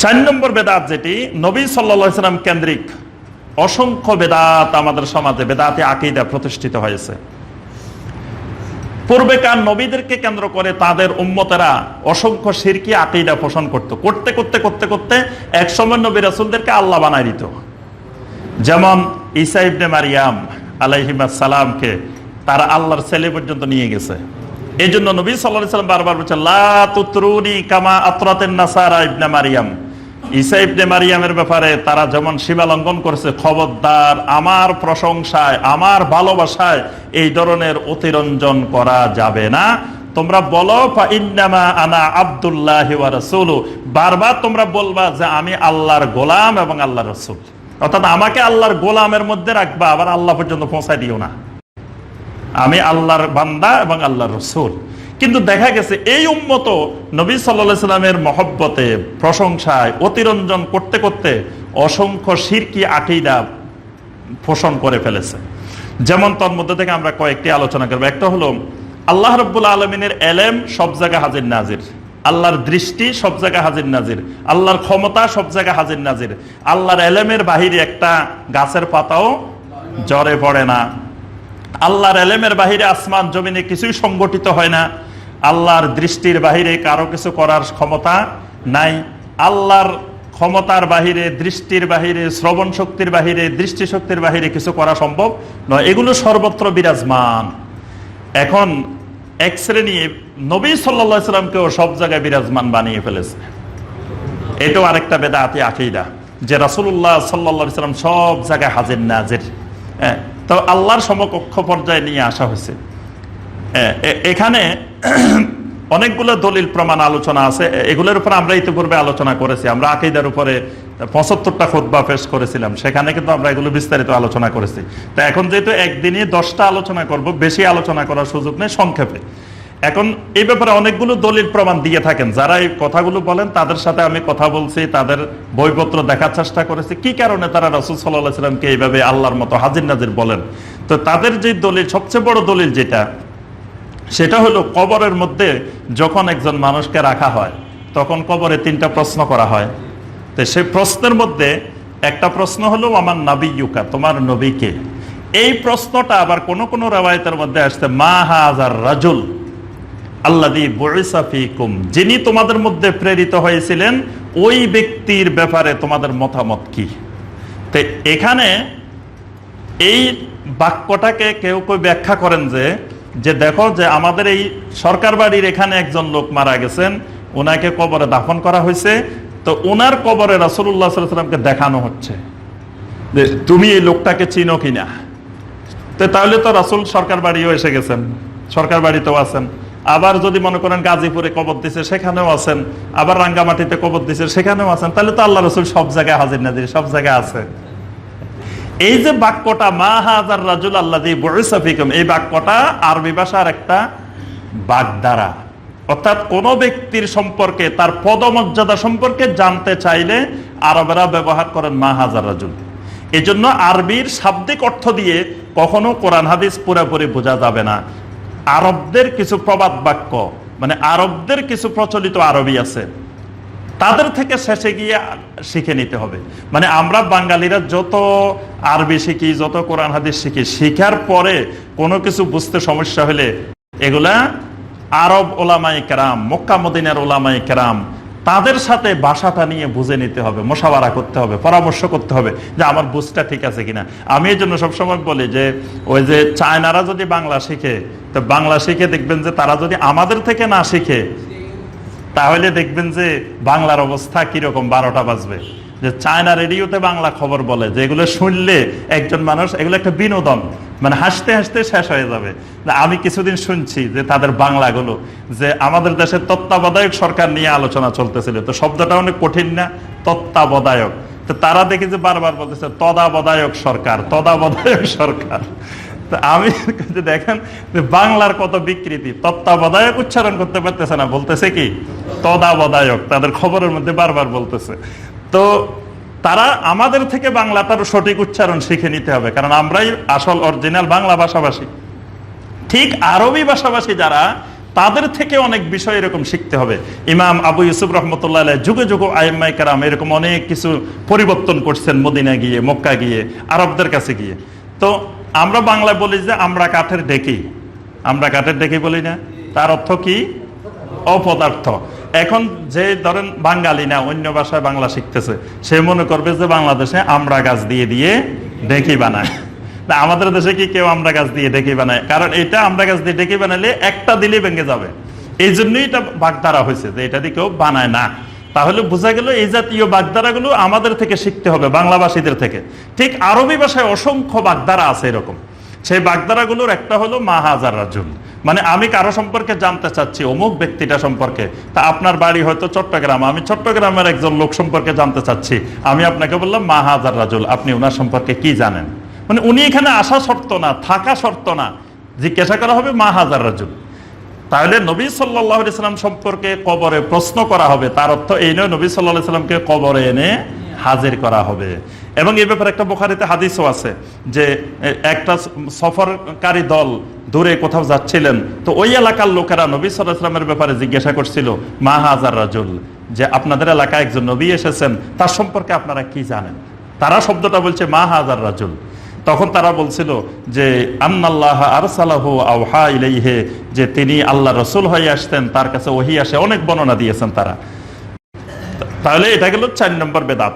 চার নম্বর বেদাত যেটি নবী সাল্লা সাল্লাম কেন্দ্রিক অসংখ্য বেদাত আমাদের সমাজে, বেদাতে আকিদা প্রতিষ্ঠিত হয়েছে। পূর্বেকার নবীদেরকে কেন্দ্র করে তাদের উম্মতেরা অসংখ্য সিরকি আকিদা পোষণ করত। করতে করতে করতে করতে এক সময় নবী রাসুলদেরকে আল্লাহ বানাই দিত। যেমন ইসা ইবনে মারিয়াম আলাইহিমা সালামকে তারা আল্লাহর ছেলে পর্যন্ত নিয়ে গেছে। এই জন্য নবী সাল্লাহ সাল্লাম বারবার বলছে লা তুতরুনি কামা আতরাতেন নাসারা ইবনে মারিয়াম। ঈসা ইবনে মারিয়ামের ব্যাপারে তারা যেমন সীমা লঙ্ঘন করেছে, খবরদার, আমার প্রশংসায়, আমার ভালোবাসায় এই ধরনের অতিরঞ্জন করা যাবে না। তোমরা বলো ইন্নামা আনা আব্দুল্লাহি রাসূলু। বারবার তোমরা বলবা যে, আমি আল্লাহর গোলাম এবং আল্লাহর রসুল। অর্থাৎ আমাকে আল্লাহর গোলামের মধ্যে রাখবা, আবার আল্লাহ পর্যন্ত পৌঁছায় দিও না। আমি আল্লাহর বান্দা এবং আল্লাহর রসুল। কিন্তু দেখা গেছে এই উম্মত নবী সাল্লা সাল্লামের মহব্বতে, প্রশংসায়, অতিরঞ্জন করতে করতে অসংখ্য সিরকি আকিদা পোষণ করে ফেলেছে। যেমন তোর মধ্যে থেকে আমরা কয়েকটি আলোচনা করব। একটা হলো, আল্লাহ রব্বুল আলমিনের এলেম সব জায়গায় হাজির নাজির। আল্লাহর দৃষ্টি সব জায়গায় হাজির নাজির। আল্লাহর ক্ষমতা সব জায়গায় হাজির নাজির। আল্লাহর এলেমের বাহিরে একটা গাছের পাতাও জ্বরে পড়ে না। আল্লাহর এলেমের বাহিরে আসমান জমিনে কিছুই সংগঠিত হয় না। আল্লাহর দৃষ্টির বাহিরে কারও কিছু করার ক্ষমতা নাই। আল্লাহর ক্ষমতার বাহিরে, দৃষ্টির বাহিরে, শ্রবণ শক্তির বাহিরে, দৃষ্টি শক্তির বাহিরে কিছু করা সম্ভব নয়। এগুলো সর্বত্র বিরাজমান। এখন এক শ্রেণি নবী সাল্লা সাল্লামকেও সব জায়গায় বিরাজমান বানিয়ে ফেলেছে। এটাও আরেকটা বেদাতি আকিদা যে রাসুল্লাহ সাল্লা সাল্লাম সব জায়গায় হাজির নাজির। হ্যাঁ তো আল্লাহর সমকক্ষ পর্যায়ে নিয়ে আসা হয়েছে। এ- এখানে অনেকগুলো দলিল প্রমাণ আলোচনা আছে। এগুলোর উপর আমরা ইতিপূর্বে আলোচনা করেছি। আমরা আকিদার উপরে পঁচাত্তরটা খোদবা পেশ করেছিলাম। সেখানে কিন্তু আমরা এগুলো বিস্তারিত আলোচনা করেছি। তো এখন যেহেতু একদিনই দশটা আলোচনা করব, বেশি আলোচনা করার সুযোগ নেই সংক্ষেপে। এখন এই ব্যাপারে অনেকগুলো দলিল প্রমাণ দিয়ে থাকেন। যারা এই কথাগুলো বলেন, তাদের সাথে আমি কথা বলছি, তাদের বইপত্র দেখার চেষ্টা করেছি। কি কারণে তারা রসুল সাল্লাহ সাল্লামকে এইভাবে আল্লাহর মতো হাজির নাজির বলেন? তো তাদের যে দলিল, সবচেয়ে বড় দলিল যেটা সেটা হলো কবরের মধ্যে যখন একজন মানুষকে রাখা হয়, তখন কবরে তিনটা প্রশ্ন করা হয়। তো সেই প্রশ্নের মধ্যে একটা প্রশ্ন হলো, আমার নাবি ইউকা তোমার নবীকে এই প্রশ্নটা আবার কোন কোন রেওয়ায়তের মধ্যে আসছে, মা হাজার রাজুল আল্লাদি বরিসাফিকুম যিনি তোমাদের মধ্যে প্রেরিত হয়েছিলেন, ওই ব্যক্তির ব্যাপারে তোমাদের মতামত কি? তো এখানে এই বাক্যটাকে কেউ কেউ ব্যাখ্যা করেন যে যে দেখো যে আমাদের এই সরকার বাড়ির এখানে একজন লোক মারা গেছেন ওনাকে কবরে দাফন করা হয়েছে। তো ওনার কবরে রাসুল্লাহ সাল্লামকে দেখানো হচ্ছে যে তুমি এই লোকটাকে চিনো কিনা। তো তাহলে তো রাসুল সরকার বাড়িও এসে গেছেন, সরকার বাড়িতেও আছেন। আবার যদি মনে করেন গাজীপুরে কবর দিছে, সেখানেও আছেন। আবার রাঙ্গামাটিতে কবর দিছে, সেখানেও আছেন। তাহলে তো আল্লাহ রসুল সব জায়গায় হাজির নাজির, সব জায়গায় আছে। এই যে বাক্যটা, মা হাজার রাজুল আল্লাহ বরিসাফিকম এই বাক্যটা আরবি ভাষার একটা বাগধারা। অর্থাৎ কোন ব্যক্তির সম্পর্কে, তার পদমর্যাদা সম্পর্কে জানতে চাইলে আরবেরা ব্যবহার করেন মা হাজার রাজুল এই জন্য আরবির শাব্দিক অর্থ দিয়ে কখনো কোরআন হাদিস পুরোপুরি বোঝা যাবে না। আরবদের কিছু প্রবাদ বাক্য মানে আরবদের কিছু প্রচলিত আরবি আছে। তাদের থেকে শেষে গিয়ে শিখে নিতে হবে। মানে আমরা বাঙালিরা যত আরবি শিখি, যত কোরআন, হাদিস শিখি, শিখার পরে কোনো কিছু বুঝতে সমস্যা হলে এগুলা আরব ওলামাই কেরাম, মক্কা মদিনার ওলামাই কেরাম, তাদের সাথে ভাষাটা নিয়ে বুঝে নিতে হবে মোশাবারা করতে হবে, পরামর্শ করতে হবে যে আমার বুঝটা ঠিক আছে কিনা। আমি এই জন্য সবসময় বলি যে, ওই যে চায়নারা যদি বাংলা শিখে, তো বাংলা শিখে দেখবেন যে তারা যদি আমাদের থেকে না শিখে তাহলে দেখবেন যে বাংলার অবস্থা কীরকম বারোটা বাজবে। যে চায়না রেডিওতে বাংলা খবর বলে, যে এগুলো শুনলে একজন মানুষ, এগুলো একটা বিনোদন। মানে হাসতে হাসতে শেষ হয়ে যাবে। আমি কিছুদিন শুনছি যে তাদের বাংলাগুলো, যে আমাদের দেশের তত্ত্বাবধায়ক সরকার নিয়ে আলোচনা চলতেছিল। তো শব্দটা অনেক কঠিন না? তত্ত্বাবধায়ক। তো তারা দেখি যে বারবার বলতেছে, তদাবধায়ক সরকার তদাবধায়ক সরকার। আমি দেখেন বাংলার কত বিকৃতি, তত্ত্বাবধায়ক উচ্চারণ করতে পারতেছে না, বলতেছে কি? তদাবধায়ক, তাদের খবরের মধ্যে বারবার বলতেছে। তো তারা আমাদের থেকে বাংলাটার সঠিক উচ্চারণ শিখে নিতে হবে, কারণ আমরাই আসল, অরিজিনাল বাংলা ভাষাভাষী। ঠিক আরবি ভাষাভাষী যারা, তাদের থেকে অনেক বিষয় এরকম শিখতে হবে। ইমাম আবু ইউসুফ রহমতুল্লাহ যুগে যুগে আইম্মাই কারাম এরকম অনেক কিছু পরিবর্তন করছেন মদিনা গিয়ে, মক্কা গিয়ে, আরবদের কাছে গিয়ে। তো আমরা বাংলায় বলি যে আমরা কাঠের ডেকি। আমরা কাঠের ডেকি বলি না। তার অর্থ কি? অপদার্থ। এখন যে ধরেন বাঙালি না, অন্য ভাষায় বাংলা শিখতেছে, সে মনে করবে যে বাংলাদেশে আমরা গাছ দিয়ে দিয়ে ডেকি বানায় না, আমাদের দেশে কি কেউ আমরা গাছ দিয়ে ডেকে বানায়? কারণ এটা আমরা গাছ দিয়ে ডেকে বানালে একটা দিলে ভেঙে যাবে। এই জন্যই এটা বাগধারা হয়েছে, যে এটা দিয়ে কেউ বানায় না। তাহলে বোঝা গেল এই জাতীয় বাগধারাগুলো আমাদের থেকে শিখতে হবে, বাংলাভাষীদের থেকে। ঠিক আরবি ভাষায় অসংখ্য বাগদারা আছে এরকম। সেই বাগধারাগুলোর একটা হলো মা হাজার রাজুল। মানে আমি কারও সম্পর্কে জানতে চাচ্ছি, অমুক ব্যক্তিটা সম্পর্কে। তা আপনার বাড়ি হয়তো চট্টগ্রাম, আমি চট্টগ্রামের একজন লোক সম্পর্কে জানতে চাচ্ছি। আমি আপনাকে বললাম, মা হাজার রাজুল, আপনি ওনার সম্পর্কে কি জানেন? মানে উনি এখানে আসা শর্ত না, থাকা শর্ত না। জিজ্ঞাসা করা হবে মা হাজার রাজুল। তাহলে নবী সাল্লাহ ইসলাম সম্পর্কে কবরে প্রশ্ন করা হবে। তার অর্থ এই নয়, নবী সাল্লাহ ইসলামকে কবরে এনে হাজির করা হবে। এবং এই ব্যাপারে একটা বোখারিতে হাদিসও আছে যে একটা সফরকারী দল দূরে কোথাও যাচ্ছিলেন, তো ওই এলাকার লোকেরা নবী সাল্লাহ ইসলামের ব্যাপারে জিজ্ঞাসা করছিল, মা হাজার রাজুল? যে, আপনাদের এলাকায় একজন নবী এসেছেন, তার সম্পর্কে আপনারা কি জানেন? তারা শব্দটা বলছে, মা হাজার রাজুল। তখন তারা বলছিল যে, আন্নাল্লাহ আরসালাহ আহা ইলাইহে যে তিনি আল্লাহ রসুল হয়ে আসতেন, তার কাছে ওহি আসে, অনেক বর্ণনা দিয়েছেন তারা। তাহলে এটা গেল চার নম্বর বেদাত।